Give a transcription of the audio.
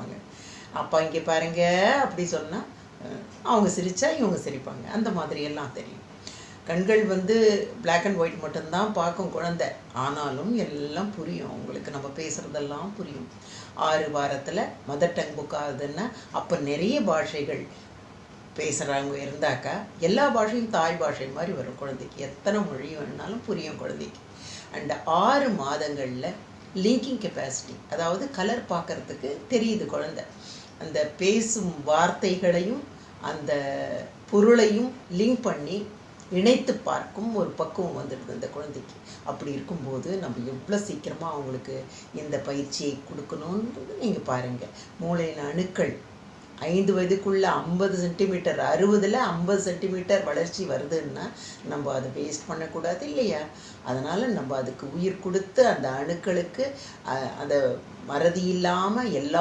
சிரிப்பாங்க. அப்பா இங்கே பாருங்க அப்படி சொன்னால் அவங்க சிரிச்சா இவங்க சிரிப்பாங்க. அந்த மாதிரி எல்லாம் தெரியும். கண்கள் வந்து பிளாக் அண்ட் ஒயிட் மட்டும்தான் பார்க்கும் குழந்தை. ஆனாலும் எல்லாம் புரியும். அவங்களுக்கு நம்ம பேசுகிறதெல்லாம் புரியும். ஆறு வாரத்தில் மதர் டங் புக் ஆகுதுன்னா அப்போ நிறைய பாஷைகள் பேசுகிறாங்க இருந்தாக்கா எல்லா பாஷையும் தாய் பாஷை மாதிரி வரும் குழந்தைக்கு. எத்தனை மொழி வேணுனாலும் புரியும் குழந்தைக்கு. அண்ட் ஆறு மாதங்களில் லிங்கிங் கெப்பாசிட்டி அதாவது கலர் பார்க்கறதுக்கு தெரியுது குழந்தை. அந்த பேசும் வார்த்தைகளையும் அந்த பொருளையும் லிங்க் பண்ணி இணைத்து பார்க்கும் ஒரு பக்குவம் வந்துடுது அந்த குழந்தைக்கு. அப்படி இருக்கும்போது நம்ம எவ்வளோ சீக்கிரமாக அவங்களுக்கு இந்த பயிற்சியை கொடுக்கணுன்றது நீங்கள் பாருங்கள் மூளையின் அணுக்கள் ஐந்து வயதுக்குள்ள ஐம்பது சென்டிமீட்டர் அறுபதில் ஐம்பது சென்டிமீட்டர் வளர்ச்சி வருதுன்னா நம்ம அதை வேஸ்ட் பண்ணக்கூடாது இல்லையா? அதனால் நம்ம அதுக்கு உயிர் கொடுத்து அந்த அணுக்களுக்கு அந்த மறதி இல்லாமல் எல்லா